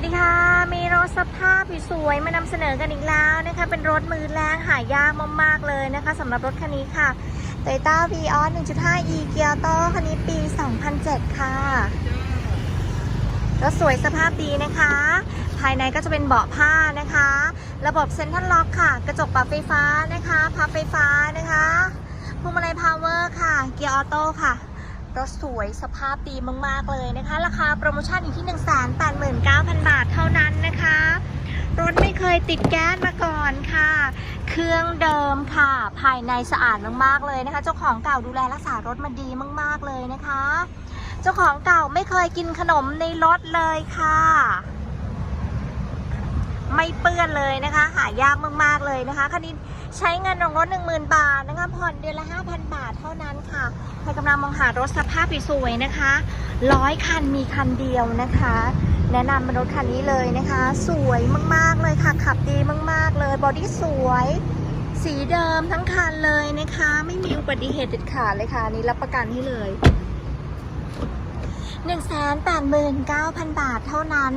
วัสดีค่ะ มีรถสภาพสวยมานำเสนอกันอีกแล้วนะคะ เป็นรถมือแรงหายากมากๆเลยนะคะสำหรับรถคันนี้ค่ะ Toyota Vios 1.5 e เกียร์โตคันนี้ปี 2007 ค่ะ รถสวยสภาพดีนะคะ ภายในก็จะเป็นเบาะผ้านะคะ ระบบเซ็นทรัลล็อกค่ะ กระจกปรับไฟฟ้านะคะพับไฟฟ้านะคะพวงมาลัยพาวเวอร์ค่ะ เกียร์ออโต้ค่ะ รถสวยสภาพดีมากๆเลยนะคะ ราคาโปรโมชั่นอยู่ที่ 189,000บาทเท่านั้นนะคะ รถไม่เคยติดแก๊สมาก่อนค่ะ เครื่องเดิมค่ะ ภายในสะอาดมากๆเลยนะคะ เจ้าของเก่าดูแลรักษารถมาดีมาก ๆเลยนะคะ เจ้าของเก่าไม่เคยกินขนมในรถเลยค่ะ ไม่เปื้อนเลยนะคะ หายากมากๆเลยนะคะคันนี้ใช้เงินของรถ10,000 บาทนะคะผ่อนเดือนละ 5,000 บาทเท่านั้นค่ะใครกำลังมองหารถสภาพสวยๆนะคะร้อยคันมีคันเดียวนะคะ แนะนำเป็นรถคันนี้เลยนะคะ สวยมากๆเลยค่ะ ขับดีมากๆเลย บอดี้สวย สีเดิมทั้งคันเลยนะคะ ไม่มีอุบัติเหตุเด็ดขาดเลยค่ะนี้รับประกันให้เลย189,000 บาทเท่านั้น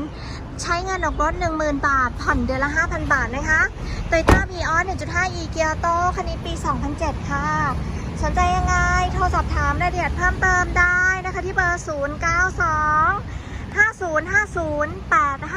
ใช้เงินออกรถ 10,000 บาท ผ่อนเดือนละ 5,000 บาทนะคะ Toyota Vios 1.5 e เกียร์โตคันนี้ปี 2007 ค่ะ สนใจยังไง โทรสอบถามรายละเอียดเพิ่มเติมได้นะคะที่เบอร์ 092 0 8